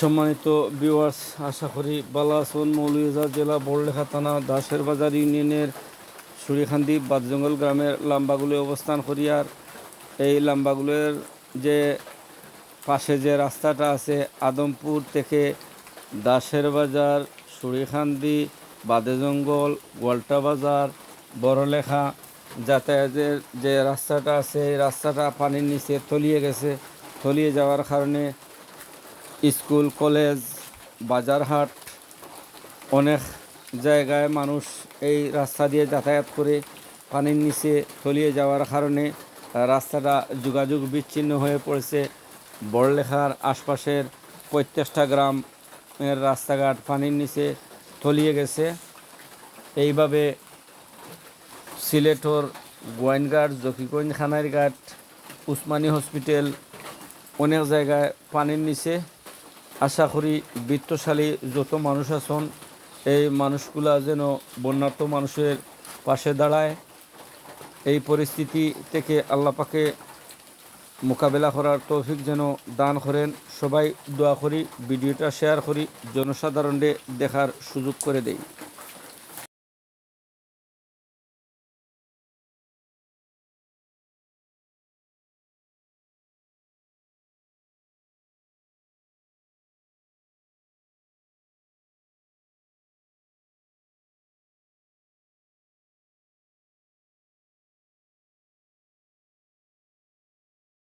সম্মানিত বিওয়ার্স আশা করি বালাসন, মৌলভীবাজার জেলা বড়লেখা থানা, দাসের বাজার ইউনিয়নের সুরিখান্দি, বাদজঙ্গল গ্রামের লাম্বাগুলো অবস্থান করি আর এই লাম্বাগুলোর যে পাশে যে রাস্তাটা আছে, আদমপুর থেকে দাসের বাজার, সুরিখান্দি বাদে জঙ্গল গোয়ালটা বাজার, বড়লেখা যাতায়াতের যে রাস্তাটা আছে, এই রাস্তাটা পানির নিচে তলিয়ে গেছে। তলিয়ে যাওয়ার কারণে স্কুল, কলেজ, বাজারহাট, অনেক জায়গায় মানুষ এই রাস্তা দিয়ে যাতায়াত করে পানির নিচে তলিয়ে যাওয়ার কারণে রাস্তাটা যোগাযোগ বিচ্ছিন্ন হয়ে পড়েছে। বড়লেখার আশপাশের প্রত্যেকটা গ্রামের রাস্তাঘাট পানির নিচে তলিয়ে গেছে। এইভাবে সিলেটর গোয়াইনঘাট জকিগঞ্জ খানারঘাট উসমানী হসপিটাল, অনেক জায়গায় পানির নিচে আশা করি বৃত্তশালী যত মানুষ আছেন, এই মানুষগুলা যেন বন্যার্থ মানুষের পাশে দাঁড়ায়। এই পরিস্থিতি থেকে আল্লাপাকে মোকাবেলা করার তৌফিক যেন দান করেন। সবাই দোয়া করি, ভিডিওটা শেয়ার করি জনসাধারণে দেখার সুযোগ করে দেই।